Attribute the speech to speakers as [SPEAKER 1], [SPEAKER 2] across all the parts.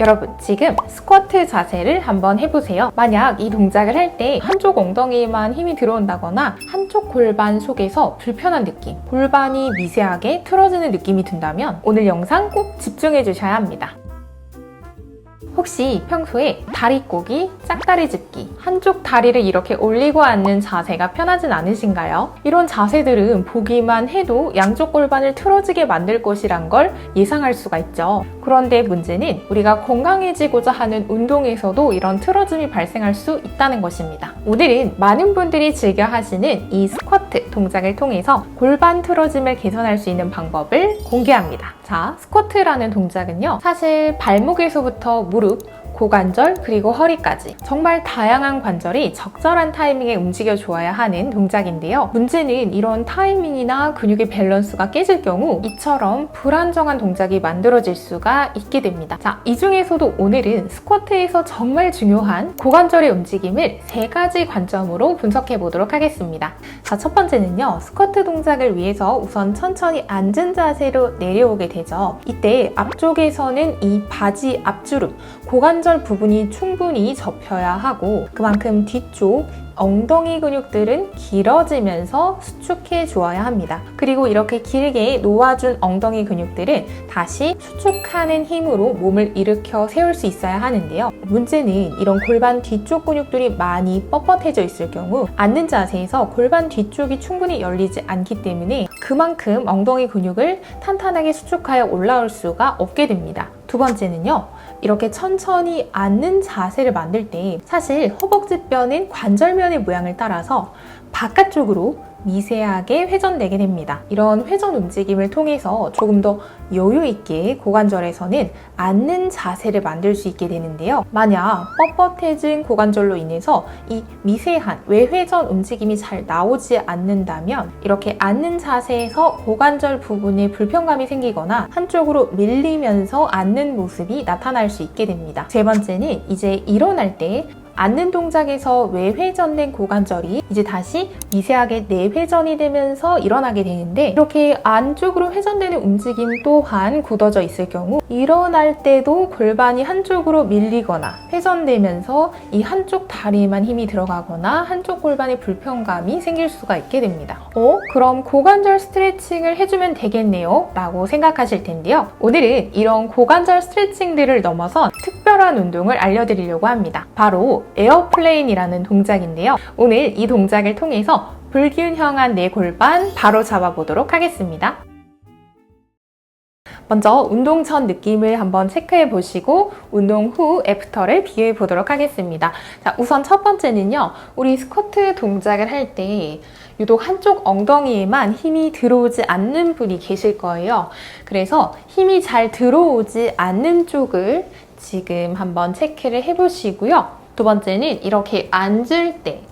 [SPEAKER 1] 여러분 지금 스쿼트 자세를 한번 해보세요. 만약 이 동작을 할 때 한쪽 엉덩이에만 힘이 들어온다거나 한쪽 골반 속에서 불편한 느낌, 골반이 미세하게 틀어지는 느낌이 든다면 오늘 영상 꼭 집중해 주셔야 합니다. 혹시 평소에 다리 꼬기, 짝다리 짚기, 한쪽 다리를 이렇게 올리고 앉는 자세가 편하진 않으신가요? 이런 자세들은 보기만 해도 양쪽 골반을 틀어지게 만들 것이란 걸 예상할 수가 있죠. 그런데 문제는 우리가 건강해지고자 하는 운동에서도 이런 틀어짐이 발생할 수 있다는 것입니다. 오늘은 많은 분들이 즐겨 하시는 이 스쿼트 동작을 통해서 골반 틀어짐을 개선할 수 있는 방법을 공개합니다. 자, 스쿼트라는 동작은요. 사실 발목에서부터 무릎, 고관절 그리고 허리까지 정말 다양한 관절이 적절한 타이밍에 움직여 주어야 하는 동작인데요. 문제는 이런 타이밍이나 근육의 밸런스가 깨질 경우 이처럼 불안정한 동작이 만들어질 수가 있게 됩니다. 자, 이 중에서도 오늘은 스쿼트에서 정말 중요한 고관절의 움직임을 세 가지 관점으로 분석해 보도록 하겠습니다. 자, 첫 번째는요. 스쿼트 동작을 위해서 우선 천천히 앉은 자세로 내려오게 되죠. 이때 앞쪽에서는 이 바지 앞주름, 고관절 부분이 충분히 접혀야 하고 그만큼 뒤쪽 엉덩이 근육들은 길어지면서 수축해 주어야 합니다. 그리고 이렇게 길게 놓아준 엉덩이 근육들은 다시 수축하는 힘으로 몸을 일으켜 세울 수 있어야 하는데요. 문제는 이런 골반 뒤쪽 근육들이 많이 뻣뻣해져 있을 경우 앉는 자세에서 골반 뒤쪽이 충분히 열리지 않기 때문에 그만큼 엉덩이 근육을 탄탄하게 수축하여 올라올 수가 없게 됩니다. 두 번째는요. 이렇게 천천히 앉는 자세를 만들 때 사실 허벅지뼈는 관절면의 모양을 따라서 바깥쪽으로 미세하게 회전되게 됩니다. 이런 회전 움직임을 통해서 조금 더 여유 있게 고관절에서는 앉는 자세를 만들 수 있게 되는데요. 만약 뻣뻣해진 고관절로 인해서 이 미세한 외회전 움직임이 잘 나오지 않는다면 이렇게 앉는 자세에서 고관절 부분에 불편감이 생기거나 한쪽으로 밀리면서 앉는 모습이 나타날 수 있게 됩니다. 세 번째는 이제 일어날 때 앉는 동작에서 외회전된 고관절이 이제 다시 미세하게 내회전이 되면서 일어나게 되는데 이렇게 안쪽으로 회전되는 움직임 또한 굳어져 있을 경우 일어날 때도 골반이 한쪽으로 밀리거나 회전되면서 이 한쪽 다리에만 힘이 들어가거나 한쪽 골반에 불편감이 생길 수가 있게 됩니다. 어? 그럼 고관절 스트레칭을 해주면 되겠네요 라고 생각하실 텐데요. 오늘은 이런 고관절 스트레칭들을 넘어선 특별한 운동을 알려드리려고 합니다. 바로 에어플레인이라는 동작인데요. 오늘 이 동작을 통해서 불균형한 내 골반 바로 잡아보도록 하겠습니다. 먼저 운동 전 느낌을 한번 체크해 보시고 운동 후 애프터를 비교해 보도록 하겠습니다. 자, 우선 첫 번째는요. 우리 스쿼트 동작을 할 때 유독 한쪽 엉덩이에만 힘이 들어오지 않는 분이 계실 거예요. 그래서 힘이 잘 들어오지 않는 쪽을 지금 한번 체크를 해 보시고요. 두 번째는 이렇게 앉을 때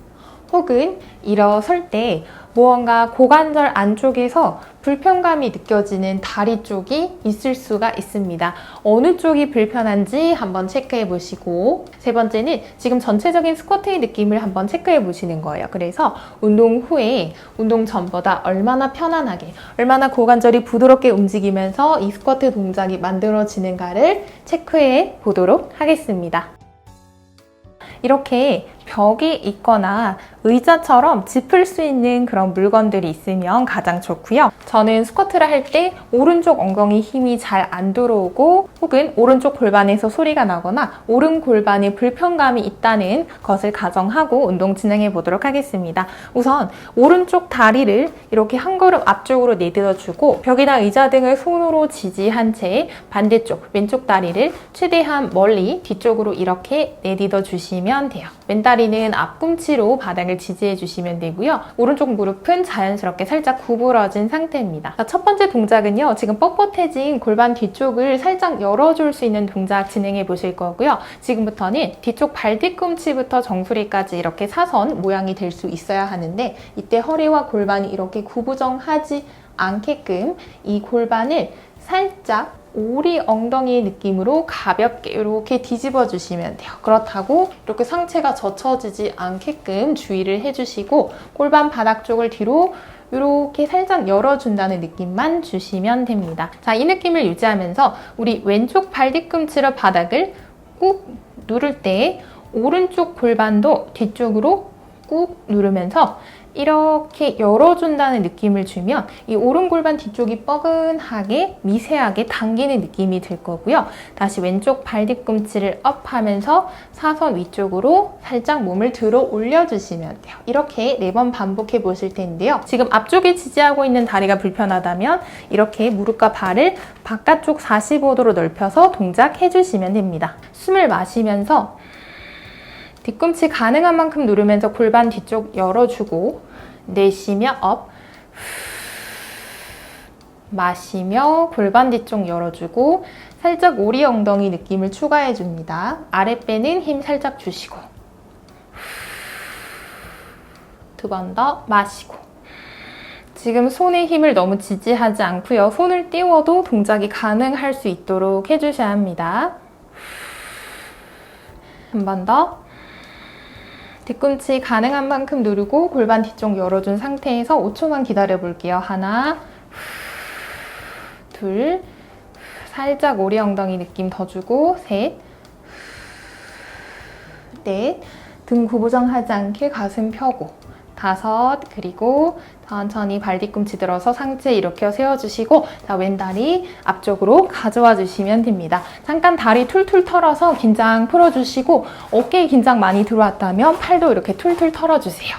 [SPEAKER 1] 혹은 일어설 때 무언가 고관절 안쪽에서 불편감이 느껴지는 다리 쪽이 있을 수가 있습니다. 어느 쪽이 불편한지 한번 체크해 보시고 세 번째는 지금 전체적인 스쿼트의 느낌을 한번 체크해 보시는 거예요. 그래서 운동 후에 운동 전보다 얼마나 편안하게 얼마나 고관절이 부드럽게 움직이면서 이 스쿼트 동작이 만들어지는가를 체크해 보도록 하겠습니다. 이렇게 벽이 있거나 의자처럼 짚을 수 있는 그런 물건들이 있으면 가장 좋고요. 저는 스쿼트를 할 때 오른쪽 엉덩이 힘이 잘 안 들어오고 혹은 오른쪽 골반에서 소리가 나거나 오른 골반에 불편감이 있다는 것을 가정하고 운동 진행해 보도록 하겠습니다. 우선 오른쪽 다리를 이렇게 한 걸음 앞쪽으로 내딛어주고 벽이나 의자 등을 손으로 지지한 채 반대쪽 왼쪽 다리를 최대한 멀리 뒤쪽으로 이렇게 내딛어 주시면 돼요. 왼다리는 앞꿈치로 바닥을 지지해 주시면 되고요. 오른쪽 무릎은 자연스럽게 살짝 구부러진 상태입니다. 자, 첫 번째 동작은요. 지금 뻣뻣해진 골반 뒤쪽을 살짝 열어줄 수 있는 동작 진행해 보실 거고요. 지금부터는 뒤쪽 발 뒤꿈치부터 정수리까지 이렇게 사선 모양이 될 수 있어야 하는데 이때 허리와 골반이 이렇게 구부정하지 않게끔 이 골반을 살짝 오리 엉덩이 느낌으로 가볍게 이렇게 뒤집어 주시면 돼요. 그렇다고 이렇게 상체가 젖혀지지 않게끔 주의를 해주시고 골반 바닥 쪽을 뒤로 이렇게 살짝 열어준다는 느낌만 주시면 됩니다. 자, 이 느낌을 유지하면서 우리 왼쪽 발 뒤꿈치로 바닥을 꾹 누를 때 오른쪽 골반도 뒤쪽으로 꾹 누르면서 이렇게 열어준다는 느낌을 주면 이 오른 골반 뒤쪽이 뻐근하게 미세하게 당기는 느낌이 들 거고요. 다시 왼쪽 발 뒤꿈치를 업하면서 사선 위쪽으로 살짝 몸을 들어 올려주시면 돼요. 이렇게 네 번 반복해 보실 텐데요. 지금 앞쪽에 지지하고 있는 다리가 불편하다면 이렇게 무릎과 발을 바깥쪽 45도로 넓혀서 동작해 주시면 됩니다. 숨을 마시면서 뒤꿈치 가능한 만큼 누르면서 골반 뒤쪽 열어주고 내쉬며 업 마시며 골반 뒤쪽 열어주고 살짝 오리 엉덩이 느낌을 추가해 줍니다. 아랫배는 힘 살짝 주시고 두 번 더 마시고 지금 손에 힘을 너무 지지하지 않고요. 손을 띄워도 동작이 가능할 수 있도록 해주셔야 합니다. 한 번 더. 뒤꿈치 가능한 만큼 누르고 골반 뒤쪽 열어준 상태에서 5초만 기다려 볼게요. 하나, 둘, 살짝 오리 엉덩이 느낌 더 주고, 셋, 넷, 등 구부정하지 않게 가슴 펴고, 다섯, 그리고 천천히 발 뒤꿈치 들어서 상체 이렇게 세워주시고, 자, 왼다리 앞쪽으로 가져와 주시면 됩니다. 잠깐 다리 툴툴 털어서 긴장 풀어주시고, 어깨에 긴장 많이 들어왔다면 팔도 이렇게 툴툴 털어주세요.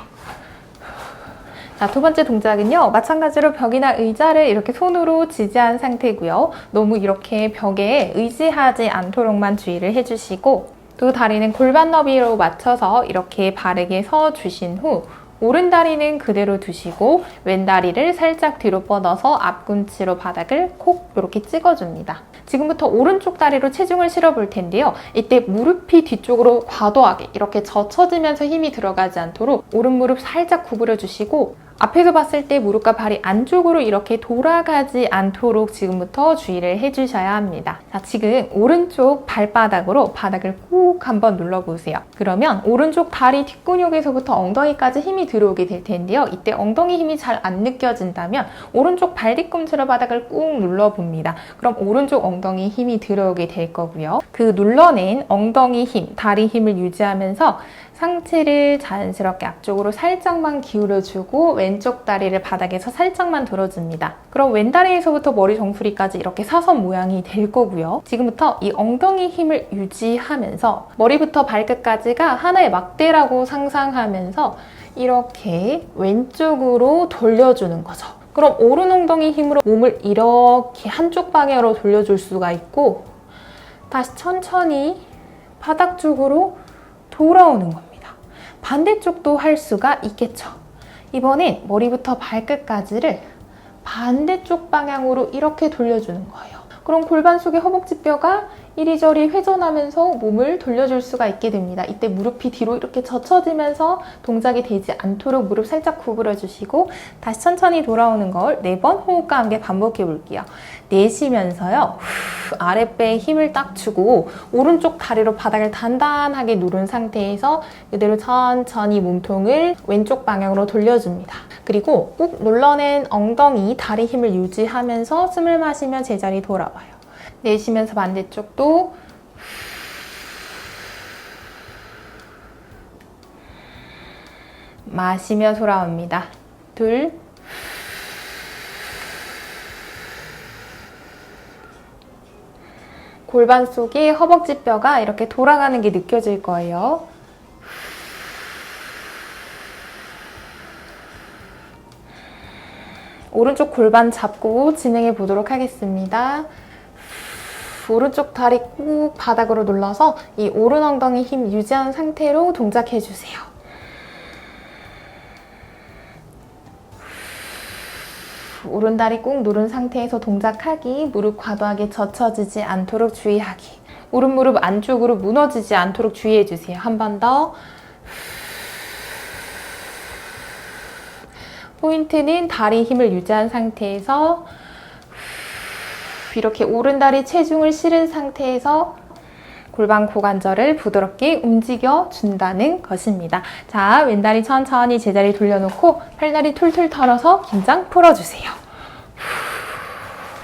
[SPEAKER 1] 자, 두 번째 동작은요. 마찬가지로 벽이나 의자를 이렇게 손으로 지지한 상태고요. 너무 이렇게 벽에 의지하지 않도록만 주의를 해주시고 두 다리는 골반 너비로 맞춰서 이렇게 바르게 서 주신 후 오른 다리는 그대로 두시고 왼 다리를 살짝 뒤로 뻗어서 앞꿈치로 바닥을 콕 이렇게 찍어줍니다. 지금부터 오른쪽 다리로 체중을 실어 볼 텐데요. 이때 무릎이 뒤쪽으로 과도하게 이렇게 젖혀지면서 힘이 들어가지 않도록 오른 무릎 살짝 구부려 주시고 앞에서 봤을 때 무릎과 발이 안쪽으로 이렇게 돌아가지 않도록 지금부터 주의를 해주셔야 합니다. 자, 지금 오른쪽 발바닥으로 바닥을 꾹 한번 눌러보세요. 그러면 오른쪽 다리 뒷근육에서부터 엉덩이까지 힘이 들어오게 될 텐데요. 이때 엉덩이 힘이 잘 안 느껴진다면 오른쪽 발 뒤꿈치로 바닥을 꾹 눌러봅니다. 그럼 오른쪽 엉덩이 힘이 들어오게 될 거고요. 그 눌러낸 엉덩이 힘, 다리 힘을 유지하면서 상체를 자연스럽게 앞쪽으로 살짝만 기울여주고 왼쪽 다리를 바닥에서 살짝만 들어줍니다. 그럼 왼 다리에서부터 머리 정수리까지 이렇게 사선 모양이 될 거고요. 지금부터 이 엉덩이 힘을 유지하면서 머리부터 발끝까지가 하나의 막대라고 상상하면서 이렇게 왼쪽으로 돌려주는 거죠. 그럼 오른 엉덩이 힘으로 몸을 이렇게 한쪽 방향으로 돌려줄 수가 있고 다시 천천히 바닥 쪽으로 돌아오는 겁니다. 반대쪽도 할 수가 있겠죠. 이번엔 머리부터 발끝까지를 반대쪽 방향으로 이렇게 돌려주는 거예요. 그럼 골반 속의 허벅지 뼈가 이리저리 회전하면서 몸을 돌려줄 수가 있게 됩니다. 이때 무릎이 뒤로 이렇게 젖혀지면서 동작이 되지 않도록 무릎 살짝 구부려 주시고 다시 천천히 돌아오는 걸 네 번 호흡과 함께 반복해 볼게요. 내쉬면서요. 후, 아랫배에 힘을 딱 주고 오른쪽 다리로 바닥을 단단하게 누른 상태에서 그대로 천천히 몸통을 왼쪽 방향으로 돌려줍니다. 그리고 꾹 눌러낸 엉덩이 다리 힘을 유지하면서 숨을 마시며 제자리 돌아와요. 내쉬면서 반대쪽도 마시며 돌아옵니다. 둘, 골반 속에 허벅지 뼈가 이렇게 돌아가는 게 느껴질 거예요. 오른쪽 골반 잡고 진행해 보도록 하겠습니다. 오른쪽 다리 꾹 바닥으로 눌러서 이 오른 엉덩이 힘 유지한 상태로 동작해 주세요. 오른 다리 꾹 누른 상태에서 동작하기, 무릎 과도하게 젖혀지지 않도록 주의하기. 오른 무릎 안쪽으로 무너지지 않도록 주의해 주세요. 한 번 더. 포인트는 다리 힘을 유지한 상태에서 이렇게 오른 다리 체중을 실은 상태에서 골반 고관절을 부드럽게 움직여 준다는 것입니다. 자, 왼다리 천천히 제자리 돌려놓고 팔다리 툴툴 털어서 긴장 풀어주세요.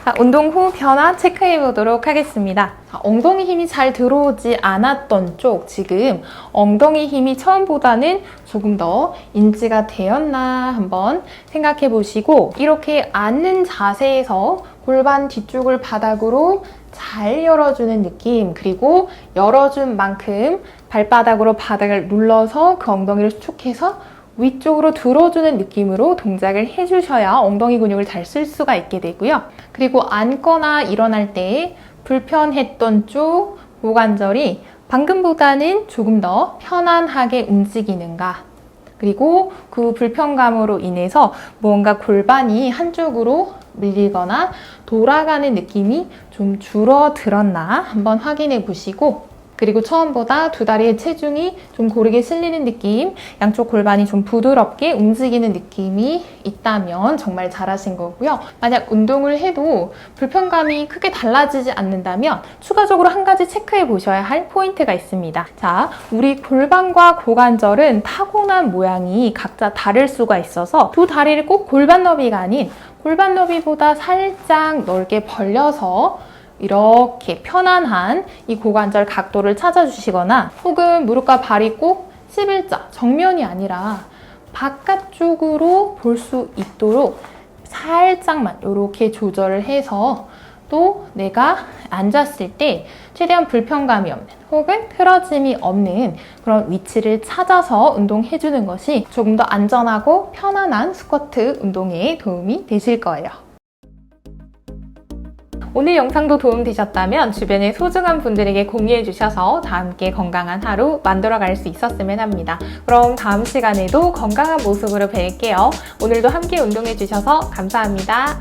[SPEAKER 1] 자, 운동 후 변화 체크해 보도록 하겠습니다. 자, 엉덩이 힘이 잘 들어오지 않았던 쪽, 지금 엉덩이 힘이 처음보다는 조금 더 인지가 되었나 한번 생각해 보시고, 이렇게 앉는 자세에서 골반 뒤쪽을 바닥으로 잘 열어주는 느낌, 그리고 열어준 만큼 발바닥으로 바닥을 눌러서 그 엉덩이를 수축해서 위쪽으로 들어주는 느낌으로 동작을 해주셔야 엉덩이 근육을 잘 쓸 수가 있게 되고요. 그리고 앉거나 일어날 때 불편했던 쪽 고관절이 방금보다는 조금 더 편안하게 움직이는가. 그리고 그 불편감으로 인해서 뭔가 골반이 한쪽으로 밀리거나 돌아가는 느낌이 좀 줄어들었나 한번 확인해 보시고 그리고 처음보다 두 다리의 체중이 좀 고르게 실리는 느낌, 양쪽 골반이 좀 부드럽게 움직이는 느낌이 있다면 정말 잘하신 거고요. 만약 운동을 해도 불편감이 크게 달라지지 않는다면 추가적으로 한 가지 체크해 보셔야 할 포인트가 있습니다. 자, 우리 골반과 고관절은 타고난 모양이 각자 다를 수가 있어서 두 다리를 꼭 골반 너비가 아닌 골반 너비보다 살짝 넓게 벌려서 이렇게 편안한 이 고관절 각도를 찾아주시거나 혹은 무릎과 발이 꼭 11자 정면이 아니라 바깥쪽으로 볼 수 있도록 살짝만 이렇게 조절을 해서 또 내가 앉았을 때 최대한 불편감이 없는 혹은 틀어짐이 없는 그런 위치를 찾아서 운동해주는 것이 조금 더 안전하고 편안한 스쿼트 운동에 도움이 되실 거예요. 오늘 영상도 도움되셨다면 주변의 소중한 분들에게 공유해 주셔서 다 함께 건강한 하루 만들어 갈 수 있었으면 합니다. 그럼 다음 시간에도 건강한 모습으로 뵐게요. 오늘도 함께 운동해 주셔서 감사합니다.